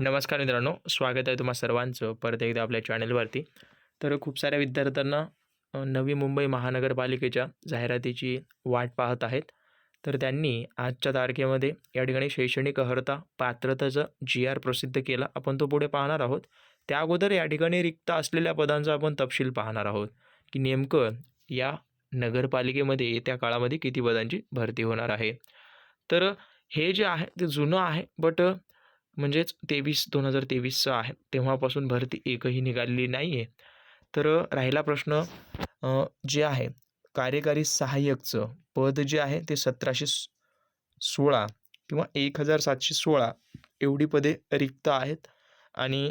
नमस्कार मित्रांनो स्वागत आहे तुम्हा सर्वांचं परत एकदा आपल्या चॅनलवरती. तर खूप साऱ्या विद्यार्थ्यांना नवी मुंबई महानगरपालिकेच्या जाहिरातीची वाट पाहत आहेत. तर त्यांनी आजच्या तारखेमध्ये या ठिकाणी शैक्षणिक अर्हता पात्रतेचं जी आर प्रसिद्ध केला. आपण तो पुढे पाहणार आहोत. त्या अगोदर या ठिकाणी रिक्त असलेल्या पदांचा आपण तपशील पाहणार आहोत. की नेमकं या नगरपालिकेमध्ये येत्या काळामध्ये किती पदांची भरती होणार आहे. तर हे जे आहे ते जुनं आहे बट म्हणजेच तेवीस दोन हजार तेवीसचं आहे. तेव्हापासून भरती एकही निघालेली नाही आहे तर राहिला प्रश्न जे आहे कार्यकारी सहाय्यकचं पद जे आहे ते सतराशे सोळा किंवा एक हजार सातशे सोळा एवढी पदे रिक्त आहेत. आणि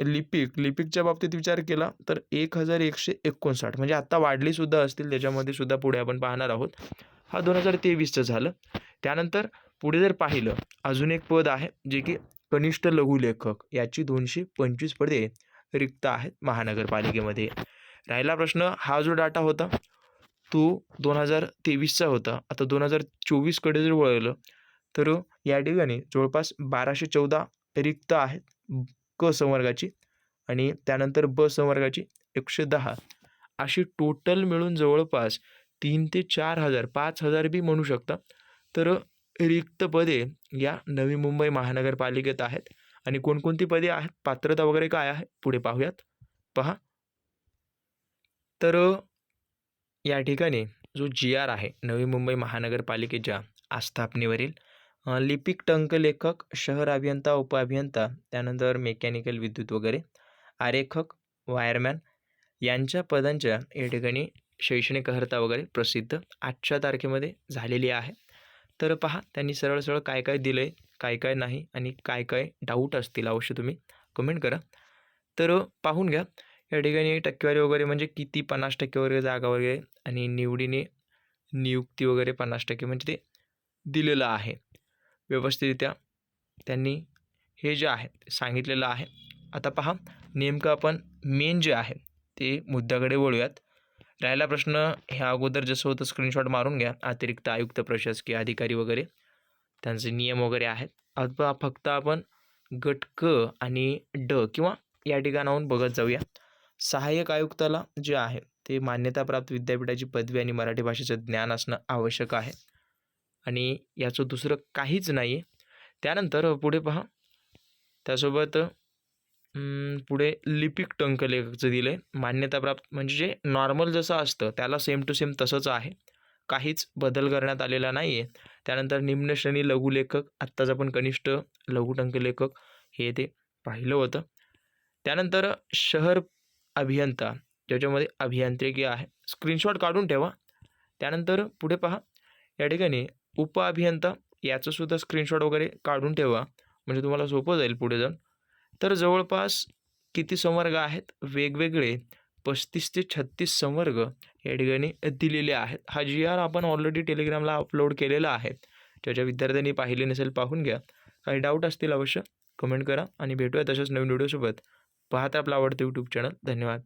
लिपिक लिपिकच्या बाबतीत विचार केला तर एक हजार एकशे एकोणसाठ म्हणजे आत्ता वाढलीसुद्धा असतील त्याच्यामध्ये सुद्धा पुढे आपण पाहणार आहोत. हा दोन हजार तेवीसचं झालं. त्यानंतर पुढे जर पाहिलं अजून एक पद आहे जे की कनिष्ठ लघुलेखक याची दोनशे पंचवीस पदे रिक्त आहेत महानगरपालिकेमध्ये. राहिला प्रश्न हा जो डाटा होता तो दोन हजार तेवीसचा होता. आता दोन हजार चोवीसकडे जर वळलं तर या ठिकाणी जवळपास बाराशे चौदा रिक्त आहेत क संवर्गाची आणि त्यानंतर ब संवर्गाची एकशे दहा. अशी टोटल मिळून जवळपास तीन ते चार हजार पाच हजार बी म्हणू शकता. तर रिक्त पदे या नवी मुंबई महानगरपालिकेत आहेत. आणि कोणकोणती पदे आहेत? पात्रता वगैरे काय आहे? पुढे पाहूयात. पहा. तर या ठिकाणी जो जी आर आहे नवी मुंबई महानगरपालिकेच्या आस्थापनेवरील लिपिक टंकलेखक शहर अभियंता उपअभियंता त्यानंतर मेकॅनिकल विद्युत वगैरे आरेखक वायरमॅन यांच्या पदांच्या या ठिकाणी शैक्षणिक अर्हता वगैरे प्रसिद्ध आजच्या तारखेमध्ये झालेली आहे. तर पहा. त्यांनी सरळ सरळ काय काय दिलं आहे काय काय नाही आणि काय काय डाऊट असतील अवश्य तुम्ही कमेंट करा. तर पाहून घ्या. या ठिकाणी टक्केवारी वगैरे म्हणजे किती पन्नास टक्के वगैरे जागा वगैरे आणि निवडीने नियुक्ती वगैरे पन्नास टक्के म्हणजे ते दिलेलं आहे. व्यवस्थितरित्या त्यांनी हे जे आहे सांगितलेलं आहे. आता पहा नेमकं आपण मेन जे आहे ते मुद्द्याकडे वळूयात. राहिला प्रश्न ह्या अगोदर जसं होतं स्क्रीनशॉट मारून घ्या. अतिरिक्त आयुक्त प्रशासकीय अधिकारी वगैरे त्यांचे नियम वगैरे आहेत. आता फक्त आपण गट क आणि ड किंवा या ठिकाणाहून बघत जाऊया. सहाय्यक आयुक्ताला जे आहे ते मान्यताप्राप्त विद्यापीठाची पदवी आणि मराठी भाषेचं ज्ञान असणं आवश्यक आहे. आणि याचं दुसरं काहीच नाही आहे त्यानंतर पुढे पहा. त्यासोबत पुढे लिपिक टंकलेखकचं दिलं आहे मान्यताप्राप्त म्हणजे जे नॉर्मल जसं असतं त्याला सेम टू सेम तसंच आहे. काहीच बदल करण्यात आलेला नाही आहे त्यानंतर निम्न श्रेणी लघुलेखक आत्ताच आपण कनिष्ठ लघुटंकलेखक हे ते पाहिलं होतं. त्यानंतर शहर अभियंता ज्याच्यामध्ये अभियांत्रिकी आहे. स्क्रीनशॉट काढून ठेवा. त्यानंतर पुढे पहा. या ठिकाणी उप अभियंता याचंसुद्धा स्क्रीनशॉट वगैरे काढून ठेवा. म्हणजे तुम्हाला सोपं जाईल पुढे जाऊन. तर जवळपास किती संवर्ग आहेत? वेगवेगळे. पस्तीस ते छत्तीस संवर्ग या ठिकाणी दिलेले आहेत. हा जी आर आपण ऑलरेडी टेलिग्रामला अपलोड केलेला आहे. ज्याच्या विद्यार्थ्यांनी पाहिले नसेल पाहून घ्या. काही डाऊट असतील अवश्य कमेंट करा आणि भेटूया तशाच नवीन व्हिडिओसोबत पाहता आपला आवडतं यूट्यूब चॅनल धन्यवाद.